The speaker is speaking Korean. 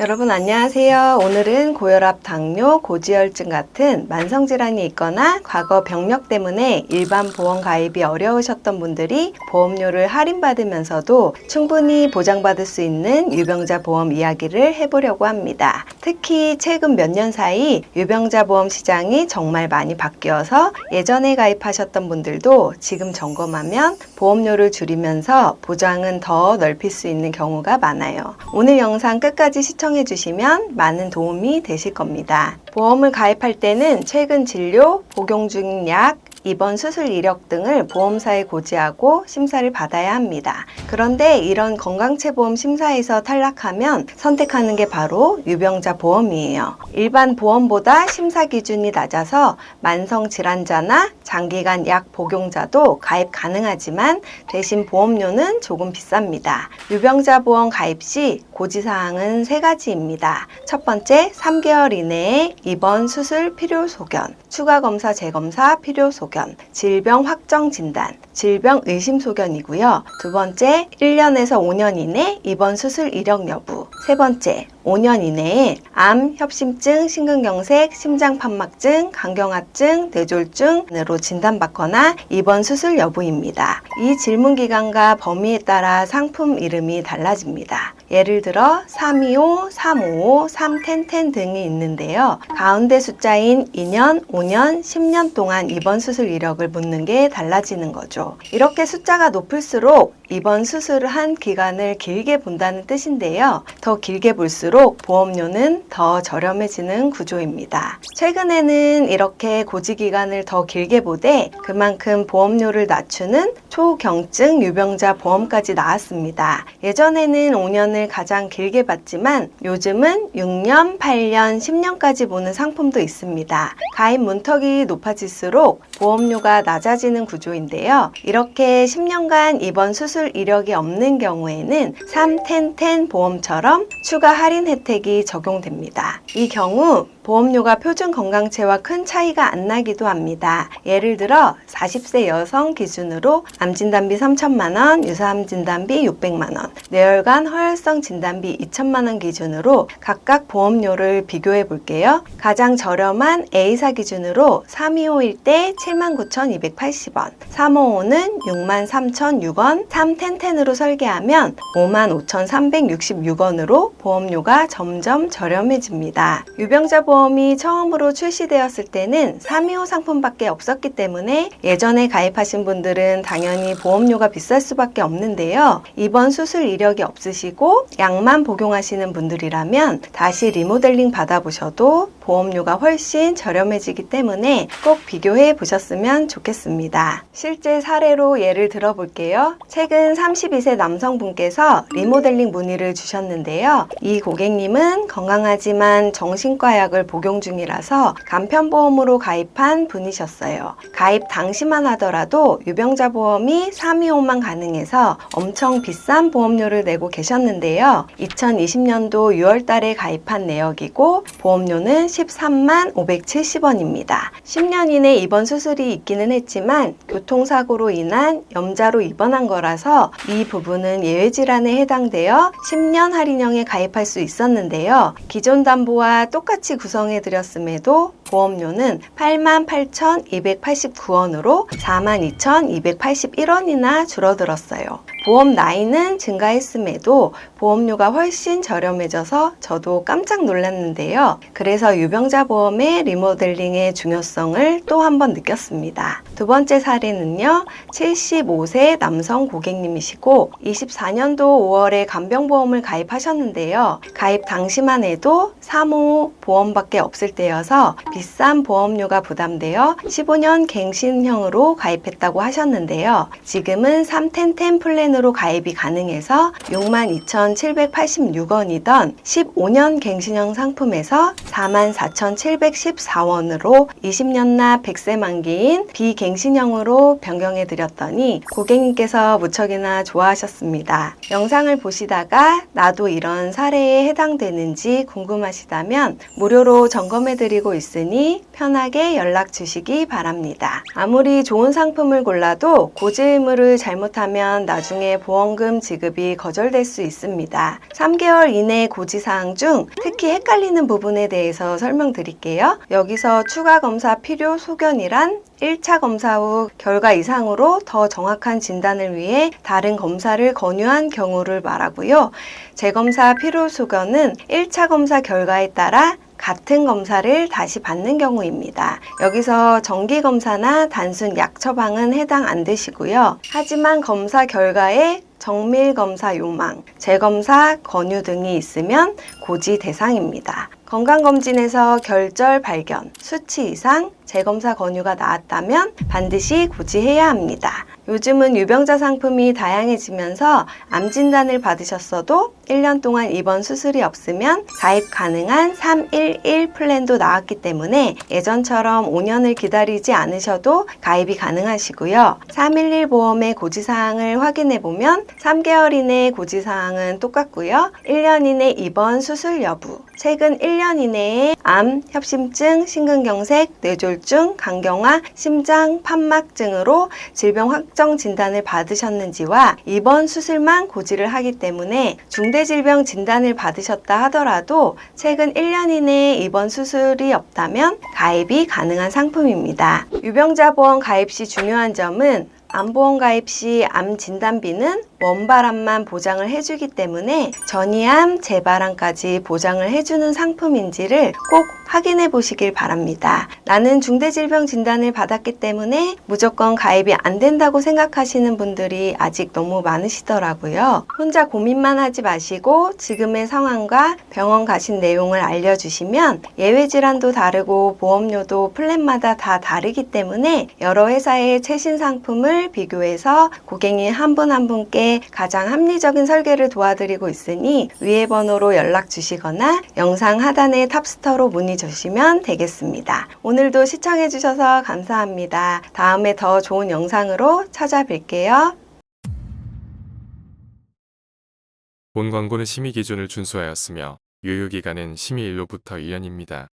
여러분 안녕하세요. 오늘은 고혈압, 당뇨, 고지혈증 같은 만성 질환이 있거나 과거 병력 때문에 일반 보험 가입이 어려우셨던 분들이 보험료를 할인받으면서도 충분히 보장받을 수 있는 유병자 보험 이야기를 해보려고 합니다. 특히 최근 몇 년 사이 유병자 보험 시장이 정말 많이 바뀌어서 예전에 가입하셨던 분들도 지금 점검하면 보험료를 줄이면서 보장은 더 넓힐 수 있는 경우가 많아요. 오늘 영상 끝까지 시청 해 주시면 많은 도움이 되실 겁니다. 보험을 가입할 때는 최근 진료, 복용 중인 약, 입원 수술 이력 등을 보험사에 고지하고 심사를 받아야 합니다. 그런데 이런 건강체보험 심사에서 탈락하면 선택하는 게 바로 유병자 보험이에요. 일반 보험보다 심사 기준이 낮아서 만성 질환자나 장기간 약 복용자도 가입 가능하지만 대신 보험료는 조금 비쌉니다. 유병자 보험 가입 시 고지사항은 세 가지입니다. 첫 번째, 3개월 이내에 입원 수술 필요 소견, 추가 검사 재검사 필요 소견, 질병 확정 진단, 질병 의심 소견이고요. 두 번째, 1년에서 5년 이내 입원 수술 이력 여부. 세 번째, 5년 이내에 암, 협심증, 심근경색, 심장판막증, 간경화증, 뇌졸중으로 진단받거나 입원 수술 여부입니다. 이 질문 기간과 범위에 따라 상품 이름이 달라집니다. 예를 들어 325, 355, 31010 등이 있는데요. 가운데 숫자인 2년, 5년, 10년 동안 입원 수술 이력을 묻는 게 달라지는 거죠. 이렇게 숫자가 높을수록 입원 수술을 한 기간을 길게 본다는 뜻인데요. 더 길게 볼수록 보험료는 더 저렴해지는 구조입니다. 최근에는 이렇게 고지 기간을 더 길게 보되 그만큼 보험료를 낮추는 초경증 유병자 보험까지 나왔습니다. 예전에는 5년을 가장 길게 받지만 요즘은 6년, 8년, 10년까지 보는 상품도 있습니다. 가입 문턱이 높아질수록 보험료가 낮아지는 구조인데요. 이렇게 10년간 입원 수술 이력이 없는 경우에는 31010 보험처럼 추가 할인 혜택이 적용됩니다. 이 경우 보험료가 표준 건강체와 큰 차이가 안 나기도 합니다. 예를 들어 40세 여성 기준으로 암 진단비 3천만 원, 유사암 진단비 600만 원, 뇌혈관 허혈성 진단비 2천만 원 기준으로 각각 보험료를 비교해 볼게요. 가장 저렴한 A사 기준으로 325일 때 79,280원, 355는 63,006원, 31010으로 설계하면 55,366원으로 보험료가 점점 저렴해집니다. 유병자 보험이 처음으로 출시되었을 때는 325 상품밖에 없었기 때문에 예전에 가입하신 분들은 당연히 보험료가 비쌀 수밖에 없는데요. 이번 수술 이력이 없으시고 약만 복용하시는 분들이라면 다시 리모델링 받아보셔도 보험료가 훨씬 저렴해지기 때문에 꼭 비교해 보셨으면 좋겠습니다. 실제 사례로 예를 들어 볼게요. 최근 32세 남성분께서 리모델링 문의를 주셨는데요. 이 고객님은 건강하지만 정신과 약을 복용 중이라서 간편보험으로 가입한 분이셨어요. 가입 당시만 하더라도 유병자 보험이 325만 가능해서 엄청 비싼 보험료를 내고 계셨는데요. 2020년도 6월 달에 가입한 내역이고 보험료는 13만 570원입니다. 10년 이내 입원 수술이 있기는 했지만 교통사고로 인한 염자로 입원한 거라서 이 부분은 예외 질환에 해당되어 10년 할인형에 가입할 수 있었는데요. 기존 담보와 똑같이 구성해 드렸음에도 보험료는 88,289원으로 42,281원이나 줄어들었어요. 보험 나이는 증가했음에도 보험료가 훨씬 저렴해져서 저도 깜짝 놀랐는데요. 그래서 유병자 보험의 리모델링의 중요성을 또 한 번 느꼈습니다. 두 번째 사례는요, 75세 남성 고객님이시고 24년도 5월에 간병보험을 가입하셨는데요. 가입 당시만 해도 3호 보험밖에 없을 때여서 비싼 보험료가 부담되어 15년 갱신형으로 가입했다고 하셨는데요. 지금은 31010 플랜으로 가입이 가능해서 62,786원이던 15년 갱신형 상품에서 44,714원으로 20년 나 100세 만기인 비갱신형으로 변경해 드렸더니 고객님께서 무척이나 좋아하셨습니다. 영상을 보시다가 나도 이런 사례에 해당되는지 궁금하시다면 무료로 점검해 드리고 있으니 있으니 편하게 연락 주시기 바랍니다. 아무리 좋은 상품을 골라도 고지 의무를 잘못하면 나중에 보험금 지급이 거절될 수 있습니다. 3개월 이내 고지사항 중 특히 헷갈리는 부분에 대해서 설명드릴게요. 여기서 추가 검사 필요 소견이란 1차 검사 후 결과 이상으로 더 정확한 진단을 위해 다른 검사를 권유한 경우를 말하고요. 재검사 필요 소견은 1차 검사 결과에 따라 같은 검사를 다시 받는 경우입니다. 여기서 정기 검사나 단순 약 처방은 해당 안 되시고요. 하지만 검사 결과에 정밀 검사 요망, 재검사 권유 등이 있으면 고지 대상입니다. 건강검진에서 결절 발견, 수치 이상, 재검사 권유가 나왔다면 반드시 고지해야 합니다. 요즘은 유병자 상품이 다양해지면서 암 진단을 받으셨어도 1년 동안 입원 수술이 없으면 가입 가능한 311 플랜도 나왔기 때문에 예전처럼 5년을 기다리지 않으셔도 가입이 가능하시고요. 311 보험의 고지사항을 확인해 보면 3개월 이내 고지사항은 똑같고요. 1년 이내 입원 수술 여부, 최근 1년 이내에 암, 협심증, 심근경색, 뇌졸중, 간경화, 심장, 판막증으로 질병 확정 진단을 받으셨는지와 입원 수술만 고지를 하기 때문에 중대질병 진단을 받으셨다 하더라도 최근 1년 이내에 입원 수술이 없다면 가입이 가능한 상품입니다. 유병자 보험 가입 시 중요한 점은 암보험 가입 시 암 진단비는 원발암만 보장을 해주기 때문에 전이암, 재발암까지 보장을 해주는 상품인지를 꼭 확인해 보시길 바랍니다. 나는 중대질병 진단을 받았기 때문에 무조건 가입이 안 된다고 생각하시는 분들이 아직 너무 많으시더라고요. 혼자 고민만 하지 마시고 지금의 상황과 병원 가신 내용을 알려주시면 예외 질환도 다르고 보험료도 플랜마다 다 다르기 때문에 여러 회사의 최신 상품을 비교해서 고객님 한 분한 분께 가장 합리적인 설계를 도와드리고 있으니 위에 번호로 연락 주시거나 영상 하단의 탑스터로 문의 주시면 되겠습니다. 오늘도 시청해 주셔서 감사합니다. 다음에 더 좋은 영상으로 찾아뵐게요. 본 광고는 심의 기준을 준수하였으며 유효기간은 심의일로부터 1년입니다.